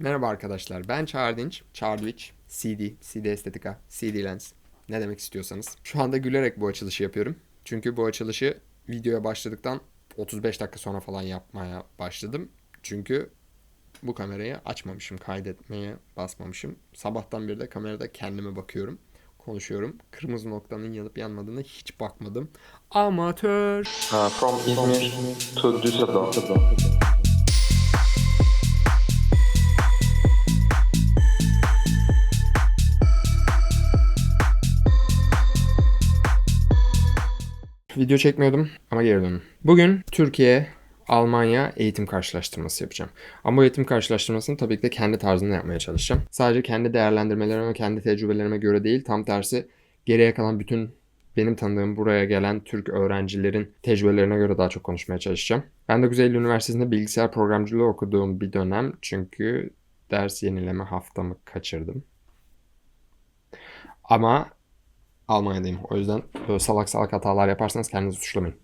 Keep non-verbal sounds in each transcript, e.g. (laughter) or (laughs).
Merhaba arkadaşlar. Ben Çağrı Dinç. CD, CD Estetika, CD Lens. Ne demek istiyorsanız. Şu anda gülerek bu açılışı yapıyorum. Çünkü bu açılışı videoya başladıktan 35 dakika sonra falan yapmaya başladım. Çünkü bu kamerayı açmamışım, kaydetmeye basmamışım. Sabahtan beri de kamerada kendime bakıyorum, konuşuyorum. Kırmızı noktanın yanıp yanmadığına hiç bakmadım. Amatör. Uh, from Izmir to Düsseldorf. Video çekmiyordum ama geri döndüm. Bugün Türkiye Almanya eğitim karşılaştırması yapacağım. Ama bu eğitim karşılaştırmasını tabii ki de kendi tarzında yapmaya çalışacağım. Sadece kendi değerlendirmelerime, kendi tecrübelerime göre değil, tam tersi geriye kalan bütün benim tanıdığım buraya gelen Türk öğrencilerin tecrübelerine göre daha çok konuşmaya çalışacağım. Ben de Güzeyli Üniversitesi'nde bilgisayar programcılığı okuduğum bir dönem çünkü ders yenileme haftamı kaçırdım. Ama Almanya'dayım. O yüzden böyle salak salak hatalar yaparsanız kendinizi suçlamayın.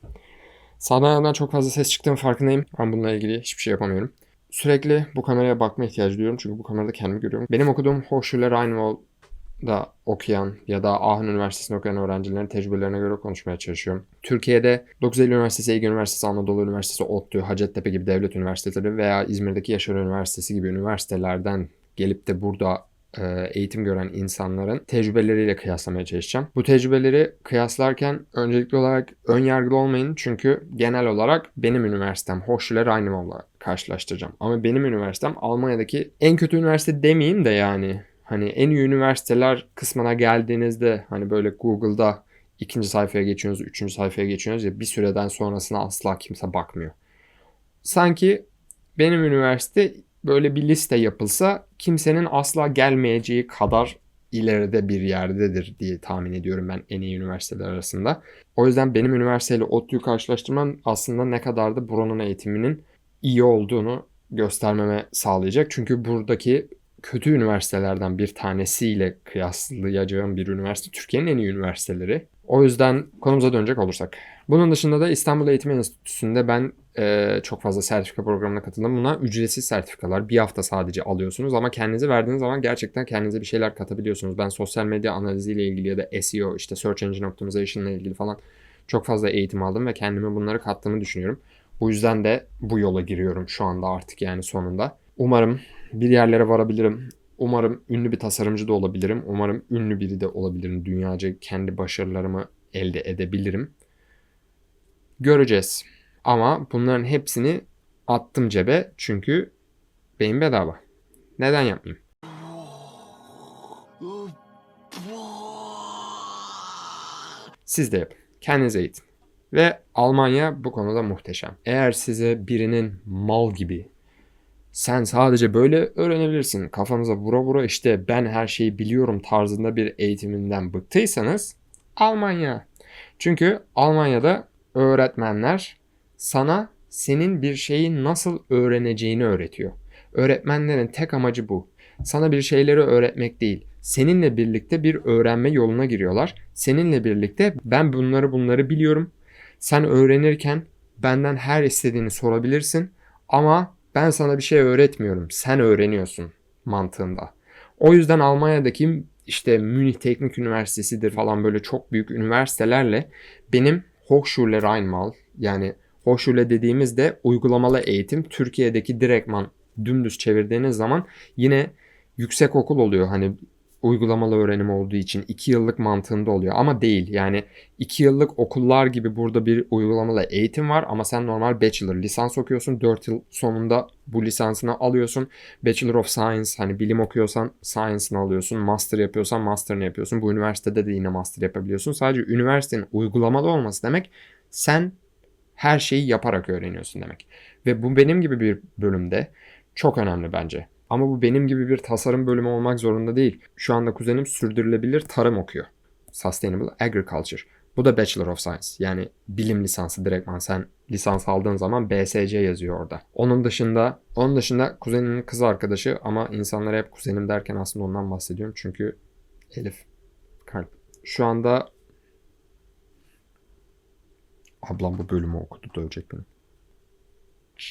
Sağdan yandan çok fazla ses çıktığının farkındayım. Ama bununla ilgili hiçbir şey yapamıyorum. Sürekli bu kameraya bakma ihtiyacı duyuyorum. Çünkü bu kamerada kendimi görüyorum. Benim okuduğum Hochschule Rheinwald'da okuyan ya da Aachen Üniversitesi'nde okuyan öğrencilerin tecrübelerine göre konuşmaya çalışıyorum. Türkiye'de 9 Eylül Üniversitesi, Ege Üniversitesi, Anadolu Üniversitesi, ODTÜ, Hacettepe gibi devlet üniversiteleri veya İzmir'deki Yaşar Üniversitesi gibi üniversitelerden gelip de burada eğitim gören insanların tecrübeleriyle kıyaslamaya çalışacağım. Bu tecrübeleri kıyaslarken öncelikli olarak ön yargılı olmayın çünkü genel olarak benim üniversitem Hochschule Rheinwald'la karşılaştıracağım. Ama benim üniversitem Almanya'daki en kötü üniversite demeyeyim de yani hani en iyi üniversiteler kısmına geldiğinizde hani böyle Google'da ikinci sayfaya geçiyorsunuz, üçüncü sayfaya geçiyorsunuz ya bir süreden sonrasına asla kimse bakmıyor. Sanki benim üniversite böyle bir liste yapılsa kimsenin asla gelmeyeceği kadar ileride bir yerdedir diye tahmin ediyorum ben en iyi üniversiteler arasında. O yüzden benim üniversiteyle ODTÜ'yü karşılaştırmam aslında ne kadar da buranın eğitiminin iyi olduğunu göstermeme sağlayacak. Çünkü buradaki kötü üniversitelerden bir tanesiyle kıyaslayacağım bir üniversite Türkiye'nin en iyi üniversiteleri. O yüzden konumuza dönecek olursak. Bunun dışında da İstanbul Eğitim Enstitüsü'nde ben e, çok fazla sertifika programına katıldım. Buna ücretsiz sertifikalar. Bir hafta sadece alıyorsunuz ama kendinizi verdiğiniz zaman gerçekten kendinize bir şeyler katabiliyorsunuz. Ben sosyal medya analiziyle ilgili ya da SEO işte Search Engine Optimization ile ilgili falan çok fazla eğitim aldım ve kendime bunları kattığımı düşünüyorum. Bu yüzden de bu yola giriyorum şu anda artık yani sonunda. Umarım bir yerlere varabilirim. Umarım ünlü bir tasarımcı da olabilirim. Umarım ünlü biri de olabilirim. Dünyaca kendi başarılarımı elde edebilirim. Göreceğiz. Ama bunların hepsini attım cebe çünkü beyin bedava. Neden yapmayayım? Siz de yapın. Kendinize eğitin. Ve Almanya bu konuda muhteşem. Eğer size birinin mal gibi sen sadece böyle öğrenebilirsin. Kafanıza vura vura işte ben her şeyi biliyorum tarzında bir eğitiminden bıktıysanız Almanya. Çünkü Almanya'da öğretmenler sana senin bir şeyi nasıl öğreneceğini öğretiyor. Öğretmenlerin tek amacı bu. Sana bir şeyleri öğretmek değil. Seninle birlikte bir öğrenme yoluna giriyorlar. Seninle birlikte ben bunları bunları biliyorum. Sen öğrenirken benden her istediğini sorabilirsin ama ben sana bir şey öğretmiyorum. Sen öğreniyorsun mantığında. O yüzden Almanya'daki işte Münih Teknik Üniversitesi'dir falan böyle çok büyük üniversitelerle benim Hochschule Rheinmal yani Hochschule dediğimizde uygulamalı eğitim Türkiye'deki direktman dümdüz çevirdiğiniz zaman yine yüksek okul oluyor. Hani uygulamalı öğrenim olduğu için 2 yıllık mantığında oluyor ama değil. Yani 2 yıllık okullar gibi burada bir uygulamalı eğitim var ama sen normal bachelor lisans okuyorsun. 4 yıl sonunda bu lisansını alıyorsun. Bachelor of Science hani bilim okuyorsan science'ını alıyorsun. Master yapıyorsan master'ını yapıyorsun. Bu üniversitede de yine master yapabiliyorsun. Sadece üniversitenin uygulamalı olması demek sen her şeyi yaparak öğreniyorsun demek. Ve bu benim gibi bir bölümde çok önemli bence. Ama bu benim gibi bir tasarım bölümü olmak zorunda değil. Şu anda kuzenim sürdürülebilir tarım okuyor. Sustainable Agriculture. Bu da Bachelor of Science. Yani bilim lisansı direktman sen lisans aldığın zaman BSC yazıyor orada. Onun dışında onun dışında kuzenimin kız arkadaşı ama insanlara hep kuzenim derken aslında ondan bahsediyorum. Çünkü Elif kalp. Şu anda ablam bu bölümü okudu dövecek beni.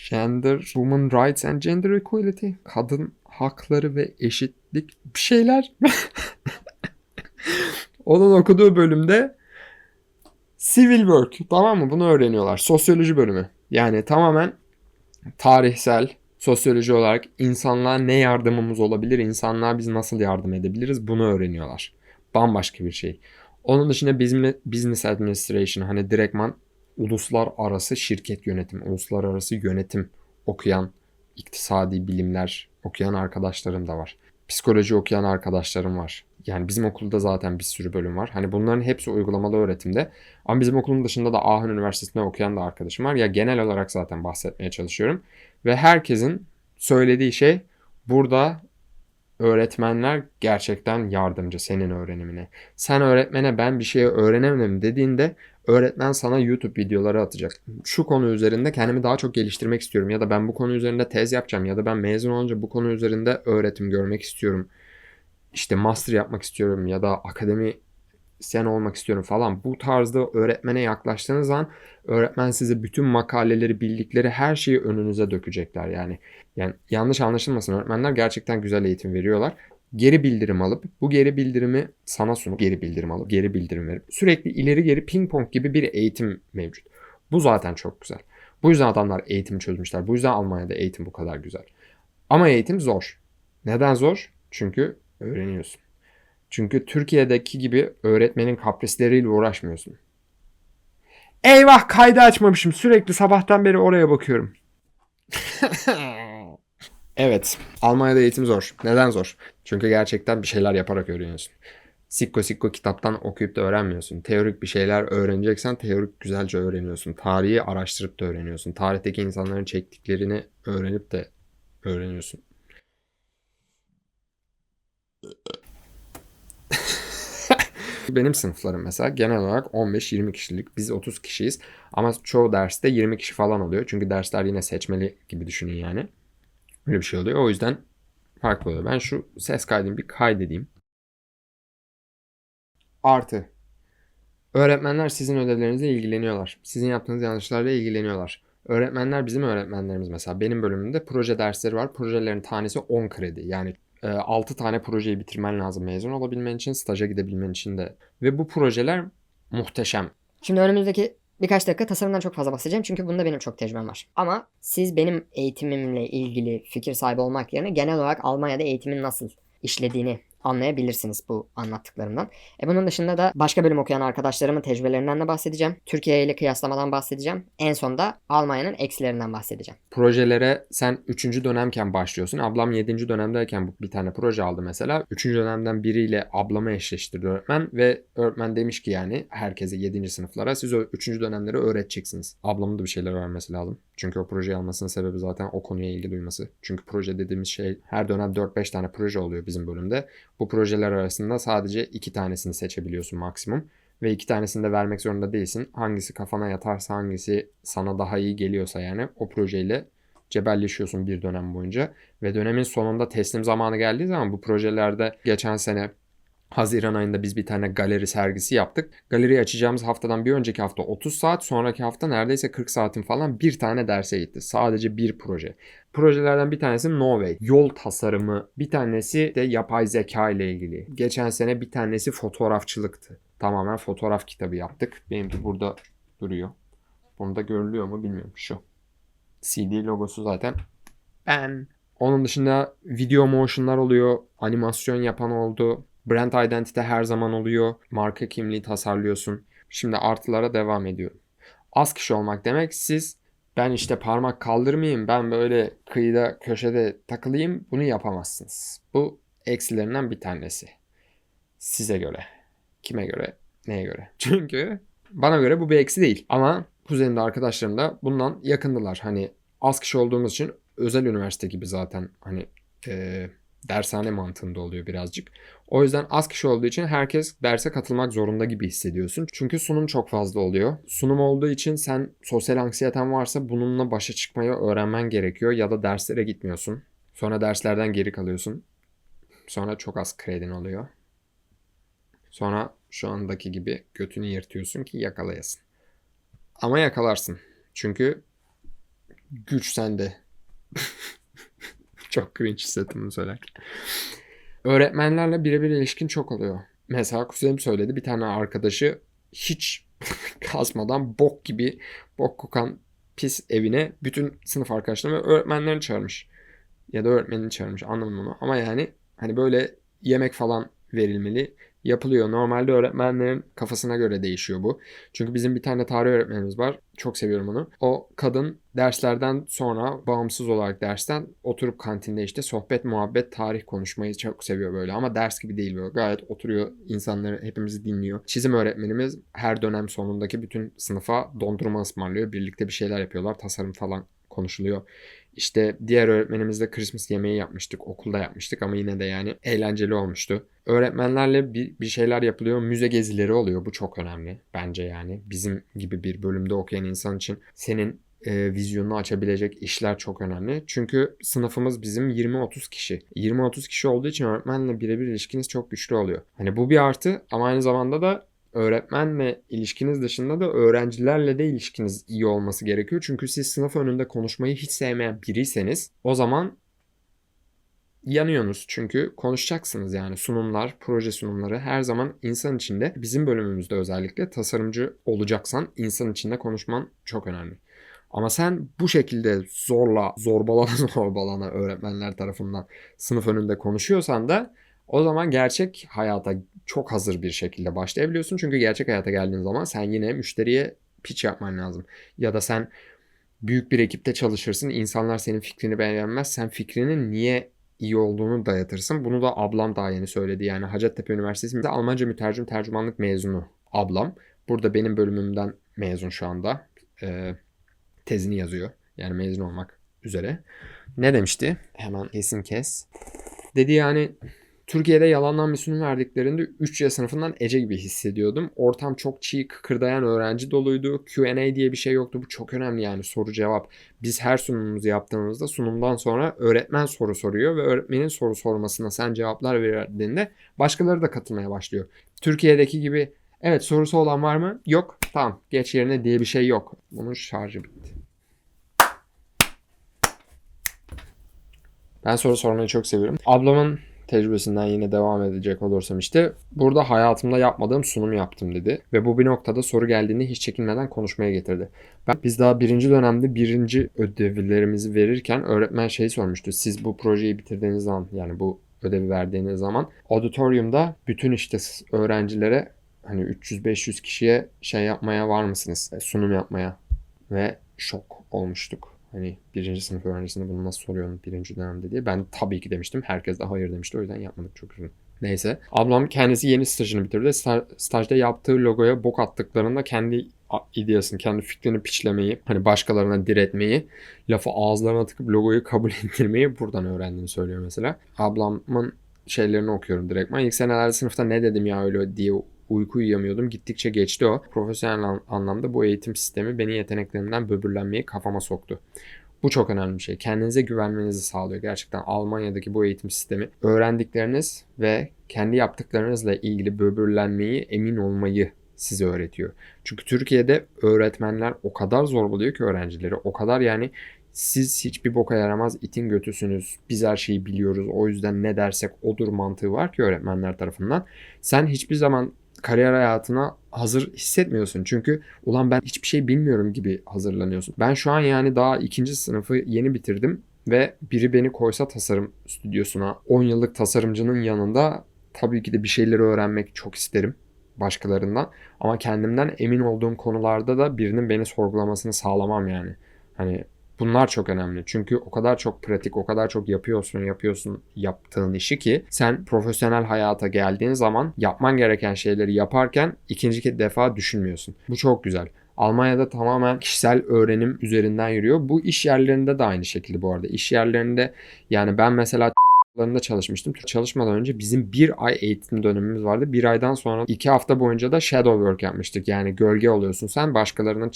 Gender, Women Rights and Gender Equality. Kadın hakları ve eşitlik bir şeyler. (laughs) Onun okuduğu bölümde civil work tamam mı? Bunu öğreniyorlar. Sosyoloji bölümü. Yani tamamen tarihsel, sosyoloji olarak insanlığa ne yardımımız olabilir, insanlığa biz nasıl yardım edebiliriz bunu öğreniyorlar. Bambaşka bir şey. Onun dışında business administration hani direktman uluslararası şirket yönetim, uluslararası yönetim okuyan, iktisadi bilimler okuyan arkadaşlarım da var. Psikoloji okuyan arkadaşlarım var. Yani bizim okulda zaten bir sürü bölüm var. Hani bunların hepsi uygulamalı öğretimde. Ama bizim okulun dışında da Ahın Üniversitesi'nde okuyan da arkadaşım var. Ya genel olarak zaten bahsetmeye çalışıyorum. Ve herkesin söylediği şey burada öğretmenler gerçekten yardımcı senin öğrenimine. Sen öğretmene ben bir şeyi öğrenemedim dediğinde öğretmen sana YouTube videoları atacak. Şu konu üzerinde kendimi daha çok geliştirmek istiyorum ya da ben bu konu üzerinde tez yapacağım ya da ben mezun olunca bu konu üzerinde öğretim görmek istiyorum. İşte master yapmak istiyorum ya da akademisyen olmak istiyorum falan. Bu tarzda öğretmene yaklaştığınız zaman öğretmen size bütün makaleleri, bildikleri her şeyi önünüze dökecekler yani. Yani yanlış anlaşılmasın öğretmenler gerçekten güzel eğitim veriyorlar. Geri bildirim alıp bu geri bildirimi sana sunup geri bildirim alıp geri bildirim verip sürekli ileri geri ping pong gibi bir eğitim mevcut. Bu zaten çok güzel. Bu yüzden adamlar eğitimi çözmüşler. Bu yüzden Almanya'da eğitim bu kadar güzel. Ama eğitim zor. Neden zor? Çünkü öğreniyorsun. Çünkü Türkiye'deki gibi öğretmenin kaprisleriyle uğraşmıyorsun. Eyvah kaydı açmamışım. Sürekli sabahtan beri oraya bakıyorum. (laughs) evet. Almanya'da eğitim zor. Neden zor? Çünkü gerçekten bir şeyler yaparak öğreniyorsun. Sikko sikko kitaptan okuyup da öğrenmiyorsun. Teorik bir şeyler öğreneceksen teorik güzelce öğreniyorsun. Tarihi araştırıp da öğreniyorsun. Tarihteki insanların çektiklerini öğrenip de öğreniyorsun. (laughs) Benim sınıflarım mesela genel olarak 15-20 kişilik. Biz 30 kişiyiz. Ama çoğu derste 20 kişi falan oluyor. Çünkü dersler yine seçmeli gibi düşünün yani. Öyle bir şey oluyor. O yüzden farklı oluyor. Ben şu ses kaydını bir kaydedeyim. Artı. Öğretmenler sizin ödevlerinizle ilgileniyorlar. Sizin yaptığınız yanlışlarla ilgileniyorlar. Öğretmenler bizim öğretmenlerimiz mesela. Benim bölümümde proje dersleri var. Projelerin tanesi 10 kredi. Yani 6 tane projeyi bitirmen lazım mezun olabilmen için, staja gidebilmen için de. Ve bu projeler muhteşem. Şimdi önümüzdeki birkaç dakika tasarımdan çok fazla bahsedeceğim çünkü bunda benim çok tecrübem var. Ama siz benim eğitimimle ilgili fikir sahibi olmak yerine genel olarak Almanya'da eğitimin nasıl işlediğini anlayabilirsiniz bu anlattıklarımdan. E bunun dışında da başka bölüm okuyan arkadaşlarımın tecrübelerinden de bahsedeceğim. Türkiye ile kıyaslamadan bahsedeceğim. En son da Almanya'nın eksilerinden bahsedeceğim. Projelere sen 3. dönemken başlıyorsun. Ablam 7. dönemdeyken bir tane proje aldı mesela. 3. dönemden biriyle ablamı eşleştirdi öğretmen ve öğretmen demiş ki yani herkese 7. sınıflara siz o 3. dönemleri öğreteceksiniz. Ablamın da bir şeyler öğrenmesi lazım. Çünkü o projeyi almasının sebebi zaten o konuya ilgi duyması. Çünkü proje dediğimiz şey her dönem 4-5 tane proje oluyor bizim bölümde. Bu projeler arasında sadece iki tanesini seçebiliyorsun maksimum. Ve iki tanesini de vermek zorunda değilsin. Hangisi kafana yatarsa hangisi sana daha iyi geliyorsa yani o projeyle cebelleşiyorsun bir dönem boyunca. Ve dönemin sonunda teslim zamanı geldiği zaman bu projelerde geçen sene Haziran ayında biz bir tane galeri sergisi yaptık. Galeriyi açacağımız haftadan bir önceki hafta 30 saat, sonraki hafta neredeyse 40 saatin falan bir tane derse gitti. Sadece bir proje. Projelerden bir tanesi Norway. Yol tasarımı. Bir tanesi de yapay zeka ile ilgili. Geçen sene bir tanesi fotoğrafçılıktı. Tamamen fotoğraf kitabı yaptık. Benimki burada duruyor. Bunda görülüyor mu bilmiyorum. Şu. CD logosu zaten ben. Onun dışında video motionlar oluyor. Animasyon yapan oldu. Brand identity her zaman oluyor. Marka kimliği tasarlıyorsun. Şimdi artılara devam ediyorum. Az kişi olmak demek siz ben işte parmak kaldırmayayım, ben böyle kıyıda köşede takılayım bunu yapamazsınız. Bu eksilerinden bir tanesi. Size göre. Kime göre? Neye göre? (laughs) Çünkü bana göre bu bir eksi değil. Ama kuzenimde arkadaşlarım da bundan yakındılar. Hani az kişi olduğumuz için özel üniversite gibi zaten hani e, dershane mantığında oluyor birazcık. O yüzden az kişi olduğu için herkes derse katılmak zorunda gibi hissediyorsun. Çünkü sunum çok fazla oluyor. Sunum olduğu için sen sosyal anksiyeten varsa bununla başa çıkmayı öğrenmen gerekiyor ya da derslere gitmiyorsun. Sonra derslerden geri kalıyorsun. Sonra çok az kredin oluyor. Sonra şu andaki gibi götünü yırtıyorsun ki yakalayasın. Ama yakalarsın. Çünkü güç sende. (laughs) çok cringe hissettim bunu söylerken. Öğretmenlerle birebir ilişkin çok oluyor. Mesela kuzenim söyledi bir tane arkadaşı hiç (laughs) kasmadan bok gibi bok kokan pis evine bütün sınıf arkadaşlarını ve öğretmenlerini çağırmış. Ya da öğretmenini çağırmış anlamadım onu. Ama yani hani böyle yemek falan verilmeli yapılıyor. Normalde öğretmenlerin kafasına göre değişiyor bu. Çünkü bizim bir tane tarih öğretmenimiz var. Çok seviyorum onu. O kadın derslerden sonra bağımsız olarak dersten oturup kantinde işte sohbet, muhabbet, tarih konuşmayı çok seviyor böyle. Ama ders gibi değil böyle. Gayet oturuyor insanları hepimizi dinliyor. Çizim öğretmenimiz her dönem sonundaki bütün sınıfa dondurma ısmarlıyor. Birlikte bir şeyler yapıyorlar. Tasarım falan konuşuluyor. İşte diğer öğretmenimizle Christmas yemeği yapmıştık. Okulda yapmıştık ama yine de yani eğlenceli olmuştu. Öğretmenlerle bir, bir şeyler yapılıyor. Müze gezileri oluyor. Bu çok önemli bence yani. Bizim gibi bir bölümde okuyan insan için senin e, vizyonunu açabilecek işler çok önemli. Çünkü sınıfımız bizim 20-30 kişi. 20-30 kişi olduğu için öğretmenle birebir ilişkiniz çok güçlü oluyor. Hani bu bir artı ama aynı zamanda da öğretmenle ilişkiniz dışında da öğrencilerle de ilişkiniz iyi olması gerekiyor. Çünkü siz sınıf önünde konuşmayı hiç sevmeyen biriyseniz o zaman yanıyorsunuz. Çünkü konuşacaksınız yani sunumlar, proje sunumları her zaman insan içinde bizim bölümümüzde özellikle tasarımcı olacaksan insan içinde konuşman çok önemli. Ama sen bu şekilde zorla, zorbalana (laughs) zorbalana öğretmenler tarafından sınıf önünde konuşuyorsan da o zaman gerçek hayata çok hazır bir şekilde başlayabiliyorsun. Çünkü gerçek hayata geldiğin zaman sen yine müşteriye pitch yapman lazım. Ya da sen büyük bir ekipte çalışırsın. İnsanlar senin fikrini beğenmez. Sen fikrinin niye iyi olduğunu dayatırsın. Bunu da ablam daha yeni söyledi. Yani Hacettepe Üniversitesi'nde Almanca mütercim tercümanlık mezunu ablam. Burada benim bölümümden mezun şu anda. Ee, tezini yazıyor. Yani mezun olmak üzere. Ne demişti? Hemen kesin kes. Dedi yani Türkiye'de yalandan bir sunum verdiklerinde 3C sınıfından Ece gibi hissediyordum. Ortam çok çiğ, kıkırdayan öğrenci doluydu. Q&A diye bir şey yoktu. Bu çok önemli yani soru cevap. Biz her sunumumuzu yaptığımızda sunumdan sonra öğretmen soru soruyor ve öğretmenin soru sormasına sen cevaplar verdiğinde başkaları da katılmaya başlıyor. Türkiye'deki gibi evet sorusu olan var mı? Yok. Tamam geç yerine diye bir şey yok. Bunun şarjı bitti. Ben soru sormayı çok seviyorum. Ablamın tecrübesinden yine devam edecek olursam işte burada hayatımda yapmadığım sunum yaptım dedi. Ve bu bir noktada soru geldiğinde hiç çekinmeden konuşmaya getirdi. Ben, biz daha birinci dönemde birinci ödevlerimizi verirken öğretmen şey sormuştu. Siz bu projeyi bitirdiğiniz zaman yani bu ödevi verdiğiniz zaman auditoriumda bütün işte öğrencilere hani 300-500 kişiye şey yapmaya var mısınız? E, Sunum yapmaya. Ve şok olmuştuk. Hani birinci sınıf öğrencisine bunu nasıl soruyorsun birinci dönemde diye. Ben tabii ki demiştim. Herkes de hayır demişti. O yüzden yapmadık çok üzgünüm. Neyse. Ablam kendisi yeni stajını bitirdi. Sta- stajda yaptığı logoya bok attıklarında kendi ideasını, kendi fikrini piçlemeyi, hani başkalarına diretmeyi, lafı ağızlarına tıkıp logoyu kabul (laughs) ettirmeyi buradan öğrendiğini söylüyor mesela. Ablamın şeylerini okuyorum direktman. İlk senelerde sınıfta ne dedim ya öyle diye uyku uyuyamıyordum. Gittikçe geçti o. Profesyonel anlamda bu eğitim sistemi beni yeteneklerimden böbürlenmeyi kafama soktu. Bu çok önemli bir şey. Kendinize güvenmenizi sağlıyor. Gerçekten Almanya'daki bu eğitim sistemi öğrendikleriniz ve kendi yaptıklarınızla ilgili böbürlenmeyi, emin olmayı size öğretiyor. Çünkü Türkiye'de öğretmenler o kadar zorbalıyor ki öğrencileri. O kadar yani siz hiçbir boka yaramaz itin götüsünüz. Biz her şeyi biliyoruz. O yüzden ne dersek odur mantığı var ki öğretmenler tarafından. Sen hiçbir zaman kariyer hayatına hazır hissetmiyorsun. Çünkü ulan ben hiçbir şey bilmiyorum gibi hazırlanıyorsun. Ben şu an yani daha ikinci sınıfı yeni bitirdim ve biri beni koysa tasarım stüdyosuna 10 yıllık tasarımcının yanında tabii ki de bir şeyleri öğrenmek çok isterim başkalarından ama kendimden emin olduğum konularda da birinin beni sorgulamasını sağlamam yani. Hani Bunlar çok önemli. Çünkü o kadar çok pratik, o kadar çok yapıyorsun, yapıyorsun yaptığın işi ki sen profesyonel hayata geldiğin zaman yapman gereken şeyleri yaparken ikinci defa düşünmüyorsun. Bu çok güzel. Almanya'da tamamen kişisel öğrenim üzerinden yürüyor. Bu iş yerlerinde de aynı şekilde bu arada. İş yerlerinde yani ben mesela alanında (laughs) çalışmıştım. Çalışmadan önce bizim bir ay eğitim dönemimiz vardı. Bir aydan sonra iki hafta boyunca da shadow work yapmıştık. Yani gölge oluyorsun sen başkalarının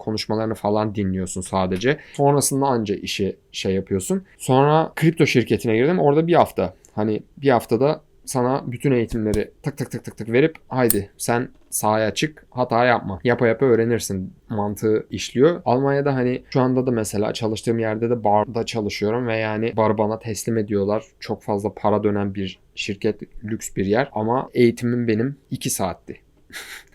konuşmalarını falan dinliyorsun sadece. Sonrasında anca işi şey yapıyorsun. Sonra kripto şirketine girdim. Orada bir hafta. Hani bir haftada sana bütün eğitimleri tık tık tık tık tık verip haydi sen sahaya çık hata yapma. Yapa yapa öğrenirsin mantığı işliyor. Almanya'da hani şu anda da mesela çalıştığım yerde de barda çalışıyorum ve yani bar bana teslim ediyorlar. Çok fazla para dönen bir şirket, lüks bir yer ama eğitimim benim 2 saatti. (laughs)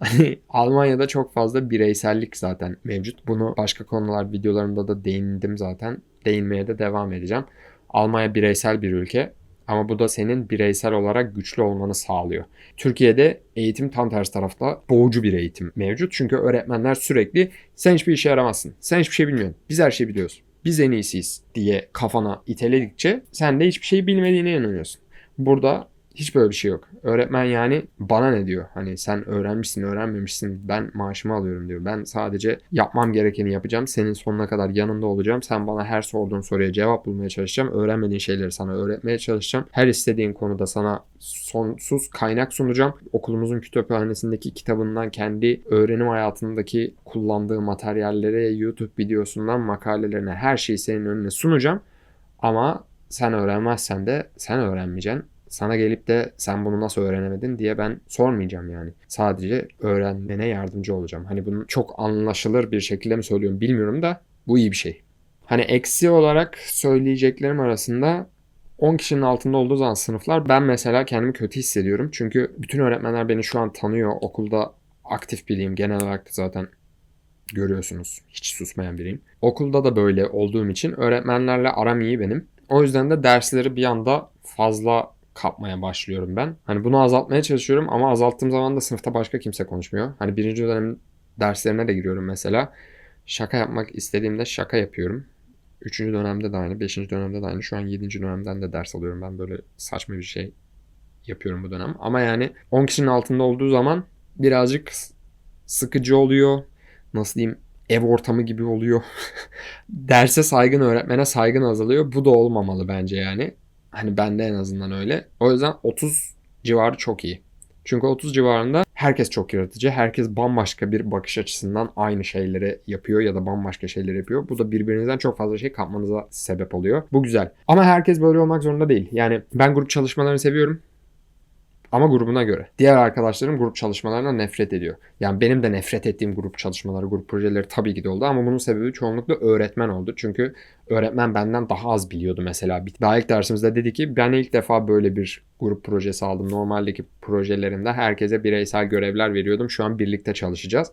Hani Almanya'da çok fazla bireysellik zaten mevcut. Bunu başka konular videolarımda da değindim zaten. Değinmeye de devam edeceğim. Almanya bireysel bir ülke ama bu da senin bireysel olarak güçlü olmanı sağlıyor. Türkiye'de eğitim tam tersi tarafta boğucu bir eğitim mevcut. Çünkü öğretmenler sürekli sen hiçbir işe yaramazsın. Sen hiçbir şey bilmiyorsun. Biz her şeyi biliyoruz. Biz en iyisiyiz diye kafana iteledikçe sen de hiçbir şey bilmediğine inanıyorsun. Burada hiç böyle bir şey yok. Öğretmen yani bana ne diyor? Hani sen öğrenmişsin, öğrenmemişsin. Ben maaşımı alıyorum diyor. Ben sadece yapmam gerekeni yapacağım. Senin sonuna kadar yanında olacağım. Sen bana her sorduğun soruya cevap bulmaya çalışacağım. Öğrenmediğin şeyleri sana öğretmeye çalışacağım. Her istediğin konuda sana sonsuz kaynak sunacağım. Okulumuzun kütüphanesindeki kitabından kendi öğrenim hayatındaki kullandığı materyallere, YouTube videosundan makalelerine her şeyi senin önüne sunacağım. Ama sen öğrenmezsen de sen öğrenmeyeceksin sana gelip de sen bunu nasıl öğrenemedin diye ben sormayacağım yani. Sadece öğrenmene yardımcı olacağım. Hani bunu çok anlaşılır bir şekilde mi söylüyorum bilmiyorum da bu iyi bir şey. Hani eksi olarak söyleyeceklerim arasında 10 kişinin altında olduğu zaman sınıflar ben mesela kendimi kötü hissediyorum. Çünkü bütün öğretmenler beni şu an tanıyor. Okulda aktif biriyim. Genel olarak zaten görüyorsunuz. Hiç susmayan biriyim. Okulda da böyle olduğum için öğretmenlerle aram iyi benim. O yüzden de dersleri bir anda fazla kapmaya başlıyorum ben. Hani bunu azaltmaya çalışıyorum ama azalttığım zaman da sınıfta başka kimse konuşmuyor. Hani birinci dönem derslerine de giriyorum mesela. Şaka yapmak istediğimde şaka yapıyorum. Üçüncü dönemde de aynı, beşinci dönemde de aynı. Şu an yedinci dönemden de ders alıyorum. Ben böyle saçma bir şey yapıyorum bu dönem. Ama yani 10 kişinin altında olduğu zaman birazcık sıkıcı oluyor. Nasıl diyeyim? Ev ortamı gibi oluyor. (laughs) Derse saygın, öğretmene saygın azalıyor. Bu da olmamalı bence yani. Hani bende en azından öyle. O yüzden 30 civarı çok iyi. Çünkü 30 civarında herkes çok yaratıcı. Herkes bambaşka bir bakış açısından aynı şeyleri yapıyor ya da bambaşka şeyleri yapıyor. Bu da birbirinizden çok fazla şey kapmanıza sebep oluyor. Bu güzel. Ama herkes böyle olmak zorunda değil. Yani ben grup çalışmalarını seviyorum. Ama grubuna göre. Diğer arkadaşlarım grup çalışmalarına nefret ediyor. Yani benim de nefret ettiğim grup çalışmaları, grup projeleri tabii ki de oldu ama bunun sebebi çoğunlukla öğretmen oldu. Çünkü öğretmen benden daha az biliyordu mesela. Daha ilk dersimizde dedi ki ben ilk defa böyle bir grup projesi aldım. Normaldeki projelerimde herkese bireysel görevler veriyordum. Şu an birlikte çalışacağız.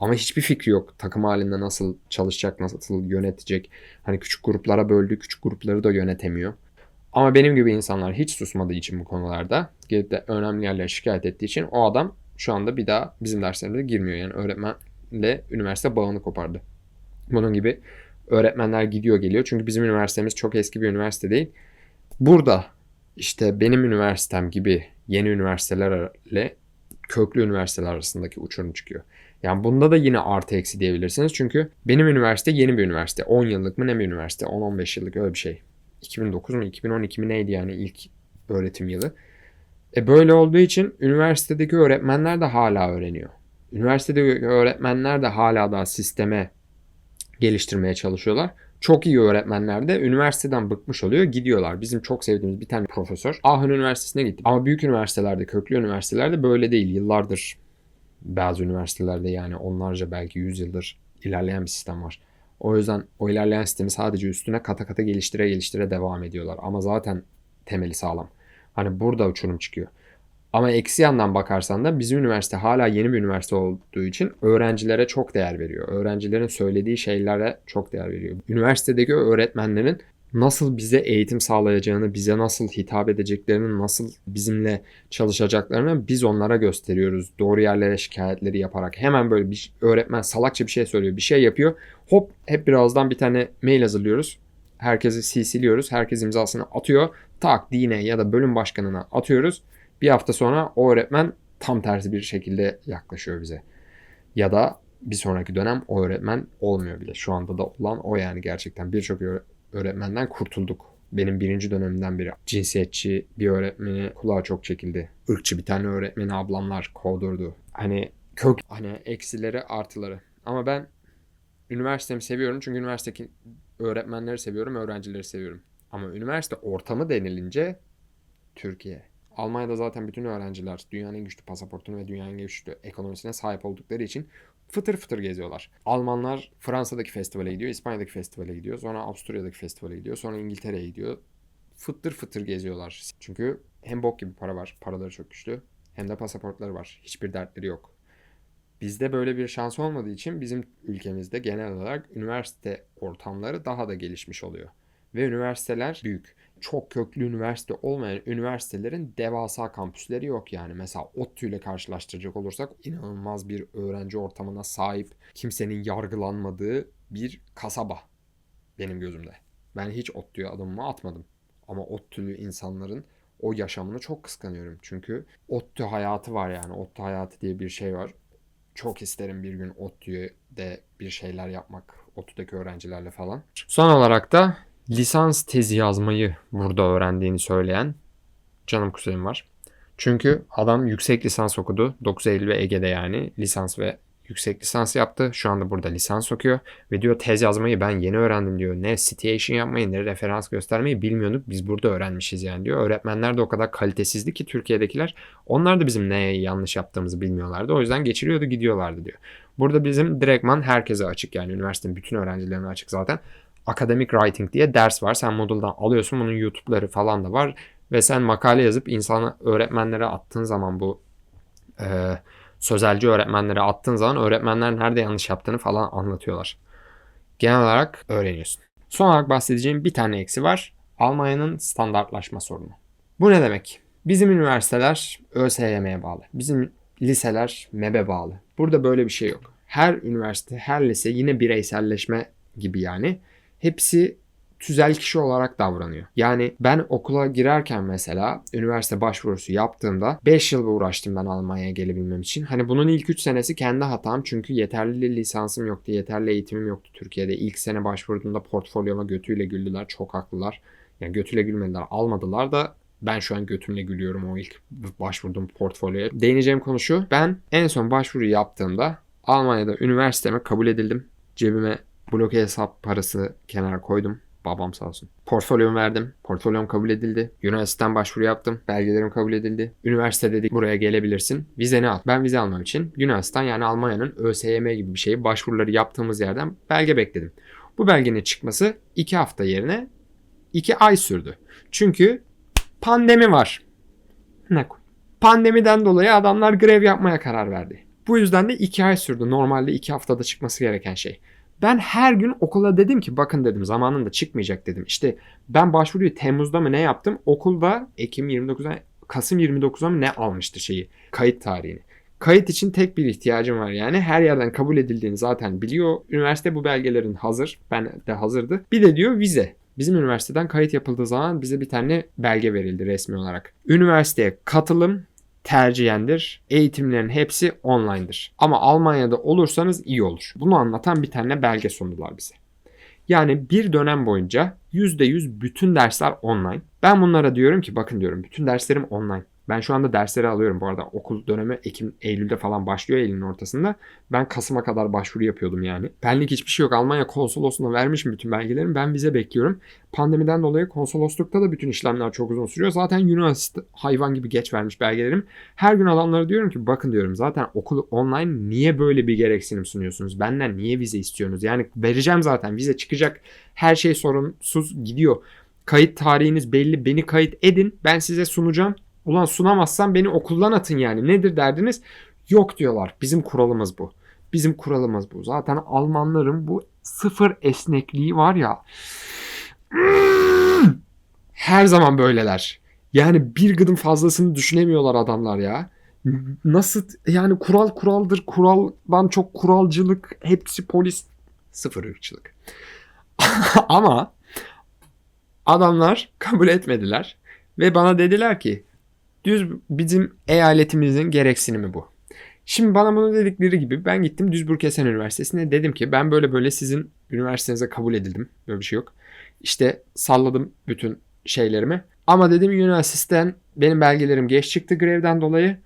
Ama hiçbir fikri yok. Takım halinde nasıl çalışacak, nasıl yönetecek. Hani küçük gruplara böldü, küçük grupları da yönetemiyor. Ama benim gibi insanlar hiç susmadığı için bu konularda gelip de önemli yerlere şikayet ettiği için o adam şu anda bir daha bizim derslerimize girmiyor. Yani öğretmenle üniversite bağını kopardı. Bunun gibi öğretmenler gidiyor geliyor. Çünkü bizim üniversitemiz çok eski bir üniversite değil. Burada işte benim üniversitem gibi yeni üniversitelerle köklü üniversiteler arasındaki uçurum çıkıyor. Yani bunda da yine artı eksi diyebilirsiniz. Çünkü benim üniversite yeni bir üniversite. 10 yıllık mı ne bir üniversite? 10-15 yıllık öyle bir şey. 2009 mu 2012 mi neydi yani ilk öğretim yılı. E böyle olduğu için üniversitedeki öğretmenler de hala öğreniyor. Üniversitedeki öğretmenler de hala daha sisteme geliştirmeye çalışıyorlar. Çok iyi öğretmenler de üniversiteden bıkmış oluyor gidiyorlar. Bizim çok sevdiğimiz bir tane profesör Aachen Üniversitesi'ne gitti. Ama büyük üniversitelerde, köklü üniversitelerde böyle değil. Yıllardır bazı üniversitelerde yani onlarca belki yüz yıldır ilerleyen bir sistem var. O yüzden o ilerleyen sistemi sadece üstüne kata kata geliştire geliştire devam ediyorlar. Ama zaten temeli sağlam. Hani burada uçurum çıkıyor. Ama eksi yandan bakarsan da bizim üniversite hala yeni bir üniversite olduğu için öğrencilere çok değer veriyor. Öğrencilerin söylediği şeylere çok değer veriyor. Üniversitedeki öğretmenlerin nasıl bize eğitim sağlayacağını, bize nasıl hitap edeceklerini, nasıl bizimle çalışacaklarını biz onlara gösteriyoruz. Doğru yerlere şikayetleri yaparak. Hemen böyle bir öğretmen salakça bir şey söylüyor, bir şey yapıyor. Hop hep birazdan bir tane mail hazırlıyoruz. Herkesi CC'liyoruz. Herkes imzasını atıyor. Tak dine ya da bölüm başkanına atıyoruz. Bir hafta sonra o öğretmen tam tersi bir şekilde yaklaşıyor bize. Ya da bir sonraki dönem o öğretmen olmuyor bile. Şu anda da olan o yani gerçekten birçok öğretmenden kurtulduk. Benim birinci dönemimden biri cinsiyetçi bir öğretmeni kulağa çok çekildi. Irkçı bir tane öğretmeni ablamlar kovdurdu. Hani kök hani eksileri artıları. Ama ben üniversitemi seviyorum çünkü üniversitedeki öğretmenleri seviyorum, öğrencileri seviyorum. Ama üniversite ortamı denilince Türkiye. Almanya'da zaten bütün öğrenciler dünyanın en güçlü pasaportunu ve dünyanın en güçlü ekonomisine sahip oldukları için fıtır fıtır geziyorlar. Almanlar Fransa'daki festivale gidiyor, İspanya'daki festivale gidiyor, sonra Avusturya'daki festivale gidiyor, sonra İngiltere'ye gidiyor. Fıtır fıtır geziyorlar. Çünkü hem bok gibi para var, paraları çok güçlü, hem de pasaportları var. Hiçbir dertleri yok. Bizde böyle bir şans olmadığı için bizim ülkemizde genel olarak üniversite ortamları daha da gelişmiş oluyor. Ve üniversiteler büyük. Çok köklü üniversite olmayan üniversitelerin devasa kampüsleri yok yani. Mesela ODTÜ ile karşılaştıracak olursak inanılmaz bir öğrenci ortamına sahip, kimsenin yargılanmadığı bir kasaba benim gözümde. Ben hiç ODTÜ'ye adımımı atmadım. Ama ODTÜ'lü insanların o yaşamını çok kıskanıyorum. Çünkü ODTÜ hayatı var yani. ODTÜ hayatı diye bir şey var. Çok isterim bir gün ODTÜ'de bir şeyler yapmak. ODTÜ'deki öğrencilerle falan. Son olarak da lisans tezi yazmayı burada öğrendiğini söyleyen canım kuzenim var. Çünkü adam yüksek lisans okudu. 9 Eylül ve Ege'de yani lisans ve yüksek lisans yaptı. Şu anda burada lisans okuyor. Ve diyor tez yazmayı ben yeni öğrendim diyor. Ne citation yapmayı ne referans göstermeyi bilmiyorduk. Biz burada öğrenmişiz yani diyor. Öğretmenler de o kadar kalitesizdi ki Türkiye'dekiler. Onlar da bizim neye yanlış yaptığımızı bilmiyorlardı. O yüzden geçiriyordu gidiyorlardı diyor. Burada bizim direktman herkese açık yani üniversitenin bütün öğrencilerine açık zaten. Academic Writing diye ders var. Sen Moodle'dan alıyorsun. Bunun YouTube'ları falan da var. Ve sen makale yazıp insana öğretmenlere attığın zaman bu e, sözelci öğretmenlere attığın zaman öğretmenler nerede yanlış yaptığını falan anlatıyorlar. Genel olarak öğreniyorsun. Son olarak bahsedeceğim bir tane eksi var. Almanya'nın standartlaşma sorunu. Bu ne demek? Bizim üniversiteler ÖSYM'ye bağlı. Bizim liseler MEB'e bağlı. Burada böyle bir şey yok. Her üniversite, her lise yine bireyselleşme gibi yani. Hepsi tüzel kişi olarak davranıyor. Yani ben okula girerken mesela üniversite başvurusu yaptığımda 5 yıl uğraştım ben Almanya'ya gelebilmem için. Hani bunun ilk 3 senesi kendi hatam çünkü yeterli lisansım yoktu, yeterli eğitimim yoktu Türkiye'de. İlk sene başvurduğumda portfolyoma götüyle güldüler, çok haklılar. Yani götüyle gülmediler, almadılar da ben şu an götümle gülüyorum o ilk başvurduğum portfolyoya. Değineceğim konu şu. Ben en son başvuru yaptığımda Almanya'da üniversiteme kabul edildim. Cebime bloke hesap parası kenara koydum. Babam sağ olsun. Portfolyomu verdim. Portfolyom kabul edildi. Üniversiteden başvuru yaptım. Belgelerim kabul edildi. Üniversite dedik buraya gelebilirsin. Vizeni al. Ben vize almam için Yunanistan yani Almanya'nın ÖSYM gibi bir şeyi başvuruları yaptığımız yerden belge bekledim. Bu belgenin çıkması 2 hafta yerine 2 ay sürdü. Çünkü pandemi var. Ne? Pandemiden dolayı adamlar grev yapmaya karar verdi. Bu yüzden de 2 ay sürdü. Normalde 2 haftada çıkması gereken şey. Ben her gün okula dedim ki bakın dedim zamanında çıkmayacak dedim. İşte ben başvuruyu Temmuz'da mı ne yaptım? Okulda Ekim 29'a Kasım 29'a mı ne almıştı şeyi kayıt tarihini. Kayıt için tek bir ihtiyacım var yani. Her yerden kabul edildiğini zaten biliyor. Üniversite bu belgelerin hazır. Ben de hazırdı. Bir de diyor vize. Bizim üniversiteden kayıt yapıldığı zaman bize bir tane belge verildi resmi olarak. Üniversiteye katılım tercihendir. Eğitimlerin hepsi online'dır. Ama Almanya'da olursanız iyi olur. Bunu anlatan bir tane belge sundular bize. Yani bir dönem boyunca %100 bütün dersler online. Ben bunlara diyorum ki bakın diyorum bütün derslerim online. Ben şu anda dersleri alıyorum bu arada. Okul dönemi Ekim, Eylül'de falan başlıyor Eylül'ün ortasında. Ben Kasım'a kadar başvuru yapıyordum yani. Benlik hiçbir şey yok. Almanya konsolosluğuna vermişim bütün belgelerimi. Ben vize bekliyorum. Pandemiden dolayı konsoloslukta da bütün işlemler çok uzun sürüyor. Zaten Yunanistan hayvan gibi geç vermiş belgelerim. Her gün adamlara diyorum ki bakın diyorum zaten okul online niye böyle bir gereksinim sunuyorsunuz? Benden niye vize istiyorsunuz? Yani vereceğim zaten vize çıkacak. Her şey sorunsuz gidiyor. Kayıt tarihiniz belli. Beni kayıt edin. Ben size sunacağım. Ulan sunamazsam beni okuldan atın yani. Nedir derdiniz? Yok diyorlar. Bizim kuralımız bu. Bizim kuralımız bu. Zaten Almanların bu sıfır esnekliği var ya. (clears throat) Her zaman böyleler. Yani bir gıdım fazlasını düşünemiyorlar adamlar ya. Nasıl yani kural kuraldır. Kuraldan çok kuralcılık. Hepsi polis. Sıfır ırkçılık. (laughs) Ama adamlar kabul etmediler. Ve bana dediler ki düz bizim eyaletimizin gereksinimi bu. Şimdi bana bunu dedikleri gibi ben gittim Duisburg-Essen Üniversitesi'ne dedim ki ben böyle böyle sizin üniversitenize kabul edildim. Böyle bir şey yok. İşte salladım bütün şeylerimi. Ama dedim Yunanistan benim belgelerim geç çıktı grevden dolayı.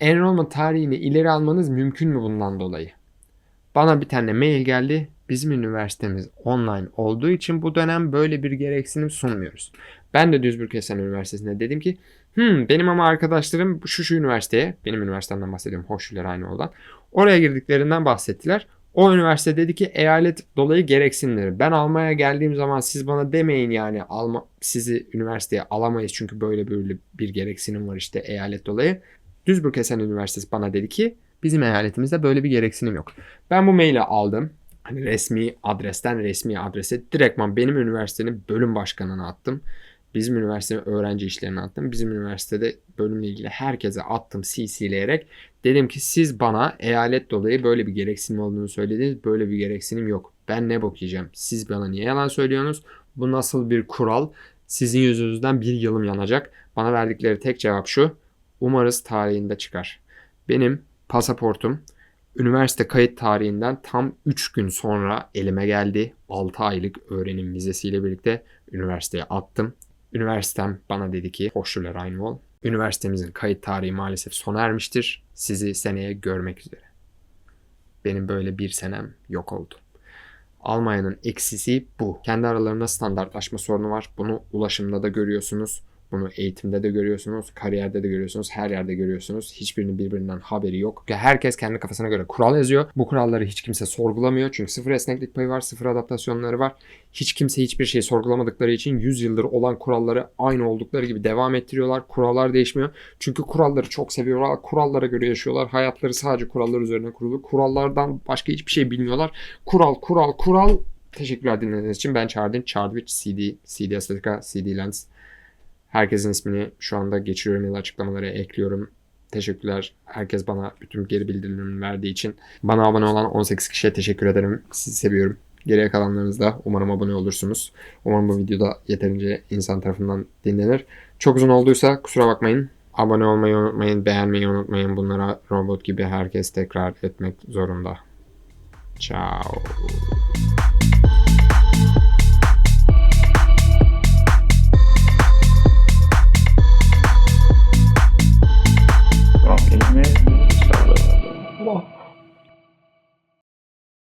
Enrollment tarihini ileri almanız mümkün mü bundan dolayı? Bana bir tane mail geldi. bizim üniversitemiz online olduğu için bu dönem böyle bir gereksinim sunmuyoruz. Ben de Düzbük Esen Üniversitesi'nde dedim ki hmm, benim ama arkadaşlarım şu şu üniversiteye, benim üniversitemden bahsediyorum Hoşgörü aynı olan. Oraya girdiklerinden bahsettiler. O üniversite dedi ki eyalet dolayı gereksinimleri. Ben almaya geldiğim zaman siz bana demeyin yani alma, sizi üniversiteye alamayız çünkü böyle böyle bir gereksinim var işte eyalet dolayı. Duisburg Essen Üniversitesi bana dedi ki bizim eyaletimizde böyle bir gereksinim yok. Ben bu maili aldım. Hani resmi adresten resmi adrese direktman benim üniversitenin bölüm başkanına attım. Bizim üniversitenin öğrenci işlerine attım. Bizim üniversitede bölümle ilgili herkese attım CC'leyerek. Dedim ki siz bana eyalet dolayı böyle bir gereksinim olduğunu söylediniz. Böyle bir gereksinim yok. Ben ne bok? Siz bana niye yalan söylüyorsunuz? Bu nasıl bir kural? Sizin yüzünüzden bir yılım yanacak. Bana verdikleri tek cevap şu. Umarız tarihinde çıkar. Benim pasaportum üniversite kayıt tarihinden tam 3 gün sonra elime geldi. 6 aylık öğrenim vizesiyle birlikte üniversiteye attım. Üniversitem bana dedi ki Hochschule Rheinwall. Üniversitemizin kayıt tarihi maalesef sona ermiştir. Sizi seneye görmek üzere. Benim böyle bir senem yok oldu. Almanya'nın eksisi bu. Kendi aralarında standartlaşma sorunu var. Bunu ulaşımda da görüyorsunuz. Bunu eğitimde de görüyorsunuz, kariyerde de görüyorsunuz, her yerde görüyorsunuz. Hiçbirinin birbirinden haberi yok. Herkes kendi kafasına göre kural yazıyor. Bu kuralları hiç kimse sorgulamıyor. Çünkü sıfır esneklik payı var, sıfır adaptasyonları var. Hiç kimse hiçbir şey sorgulamadıkları için 100 yıldır olan kuralları aynı oldukları gibi devam ettiriyorlar. Kurallar değişmiyor. Çünkü kuralları çok seviyorlar. Kurallara göre yaşıyorlar. Hayatları sadece kurallar üzerine kurulu. Kurallardan başka hiçbir şey bilmiyorlar. Kural, kural, kural. Teşekkürler dinlediğiniz için. Ben Çağrı'nın Çağrıviç CD, CD Estetika, CD Lens. Herkesin ismini şu anda geçiriyorum ya da açıklamalara ekliyorum. Teşekkürler. Herkes bana bütün geri bildirimlerimi verdiği için. Bana abone olan 18 kişiye teşekkür ederim. Sizi seviyorum. Geriye kalanlarınız da umarım abone olursunuz. Umarım bu videoda yeterince insan tarafından dinlenir. Çok uzun olduysa kusura bakmayın. Abone olmayı unutmayın, beğenmeyi unutmayın. Bunlara robot gibi herkes tekrar etmek zorunda. Ciao.